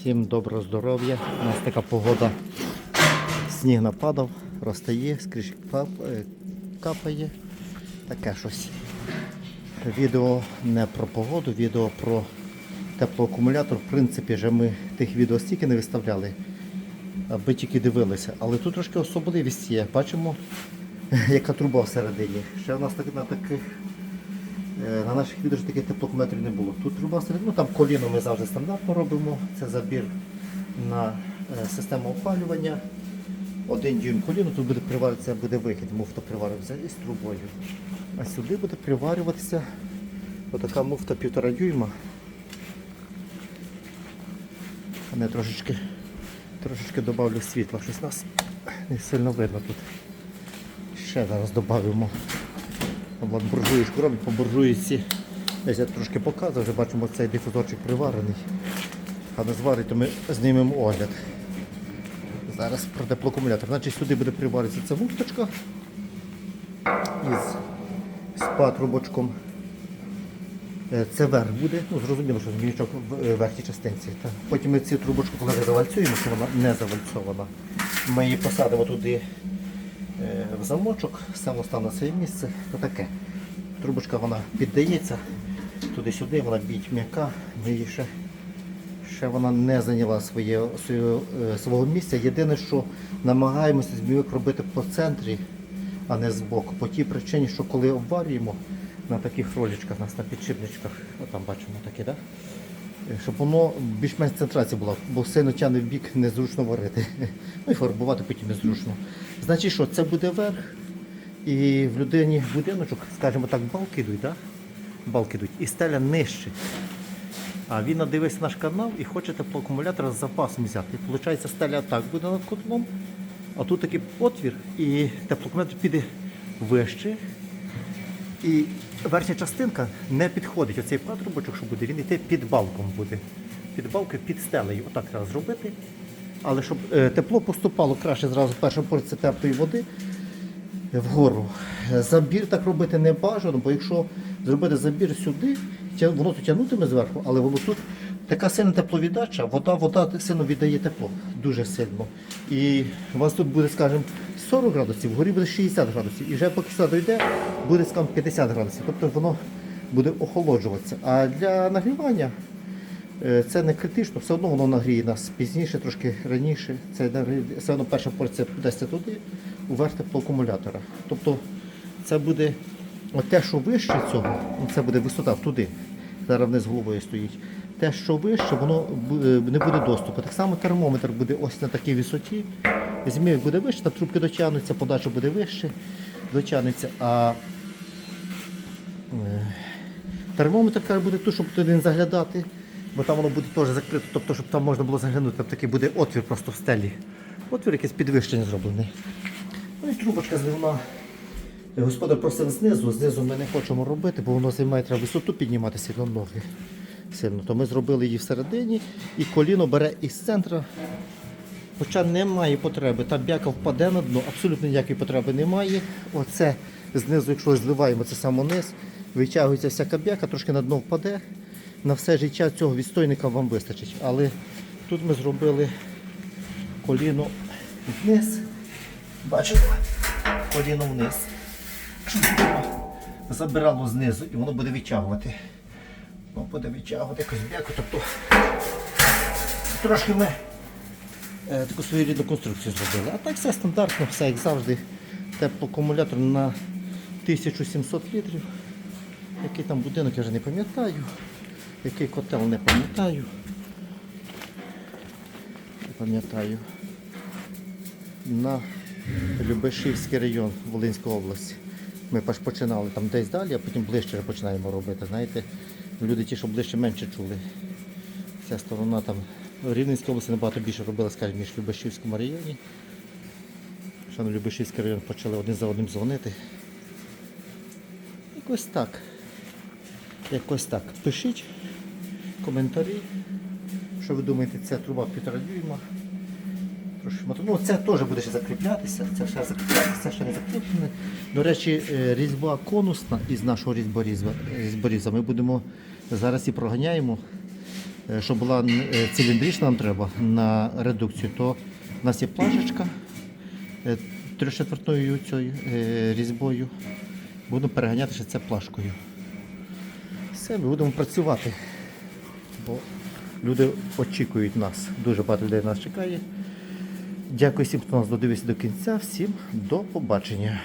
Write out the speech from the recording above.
Всім доброго здоров'я. У нас така погода. Сніг нападав, розтає, скрізь е, капає. Таке щось. Відео не про погоду, відео про теплоакумулятор. В принципі, вже ми тих відео стільки не виставляли, аби тільки дивилися. Але тут трошки особливість є. Бачимо, яка труба всередині. Ще у нас так, на таких На наших відео таких теплокометрів не було. Тут труба серед, ну там коліно ми завжди стандартно робимо. Це забір на е, систему опалювання. Один дюйм коліно, тут буде приваритися, буде вихід, муфта приварюється із трубою. А сюди буде приварюватися отака муфта півтора дюйма. Не трошечки, трошечки додавлю світла, щось нас не сильно видно тут. Ще зараз додамо. От буржуєчку робить по буржуїці. Десь я трошки показував, вже бачимо цей дифузорчик приварений. А не зварить, то ми знімемо огляд. Зараз про теплоакумулятор. Значить сюди буде приваритися ця муфточка із спа-трубочком. Е, Це верх буде, ну зрозуміло, що змінючок в е, верхній частинці. Та Потім ми цю трубочку, коли завальцюємо, що вона не завальцована, ми її посадимо туди в замочок, воно стане на своє місце. Таке. Трубочка вона піддається туди-сюди, вона біть м'яка, її ще, ще вона не зайняла своє, своє, е, свого місця. Єдине, що намагаємося змійок робити по центрі, а не збоку. По тій причині, що коли обварюємо на таких ролічках, нас на підшипничках, там бачимо такі, да? Щоб воно більш-менш центрація була, бо сильно тягне в бік незручно варити. Ну і фарбувати потім незручно. Значить що, це буде верх, і в людині будиночок, скажімо так, балки йдуть, да? балки йдуть, і стеля нижче. А він надивився наш канал і хоче теплоакумулятор з запасом взяти. І виходить, стеля так буде над котлом, а тут такий отвір, і теплоакумулятор піде вище. І верхня частинка не підходить. Оцей патрубочок, що буде, він йти під балком буде. Під балкою, під стелею. Отак треба зробити. Але щоб е, тепло поступало краще зразу перша порція теплої води вгору. Е, Забір так робити не бажано, бо якщо зробити забір сюди, воно тут тягнутиме зверху, але воно тут така сильна тепловіддача, вода, вода сильно віддає тепло, дуже сильно. І у вас тут буде, скажімо, 40 градусів, вгорі буде 60 градусів. І вже поки сюди дойде, буде скажімо, 50 градусів. Тобто воно буде охолоджуватися. А для нагрівання Е, Це не критично, все одно воно нагріє нас пізніше, трошки раніше. Це все одно перша порція подасться туди, уверх теплоакумулятора. Тобто це буде от те, що вище цього, ну, це буде висота туди. Зараз вниз головою стоїть. Те, що вище, воно е, не буде доступу. Так само термометр буде ось на такій висоті. Змій буде вище, там трубки дотягнуться, подача буде вище, дотягнеться. А е, термометр каже, буде тут, щоб туди не заглядати, бо там воно буде теж закрито, тобто, щоб там можна було заглянути, там такий буде отвір просто в стелі. Отвір якийсь підвищення зроблений. Ну і трубочка зливна. Господар просив знизу, знизу ми не хочемо робити, бо воно займає треба висоту піднімати сильно ноги. Сильно. То ми зробили її всередині і коліно бере із центра. Хоча немає потреби, та бяка впаде на дно, абсолютно ніякої потреби немає. Оце знизу, якщо зливаємо, це саме низ, витягується всяка бяка, трошки на дно впаде. На все життя цього відстойника вам вистачить. Але тут ми зробили коліно вниз. Бачите? Коліно вниз. Забирало знизу і воно буде відтягувати. Воно буде відтягувати якусь бяку. Тобто трошки ми е, таку своєрідну конструкцію зробили. А так все стандартно, все як завжди. Теплоакумулятор на 1700 літрів. Який там будинок, я вже не пам'ятаю. Який котел не пам'ятаю. Не пам'ятаю. На Любешівський район Волинської області. Ми починали там десь далі, а потім ближче починаємо робити. Знаєте, люди ті, що ближче менше чули. Ця сторона там в Рівненській області набагато більше робила, скажімо, ніж в Любашівському районі. Що на Любашівський район почали один за одним дзвонити. Якось так. Якось так. Пишіть коментарі. Що ви думаєте, ця труба півтора дюйма. Трошки Ну, це теж буде ще закріплятися, це ще закріплятися, це ще не закріплене. До речі, е, різьба конусна із нашого різьборіза, різьборіза ми будемо зараз і проганяємо. е, щоб була е, циліндрична нам треба на редукцію, то в нас є плашечка е, трьохчетвертною цією різьбою. Буду переганяти ще це плашкою. Все, ми будемо працювати. Бо люди очікують нас. Дуже багато людей нас чекає. Дякую всім, хто нас додивився до кінця. Всім до побачення.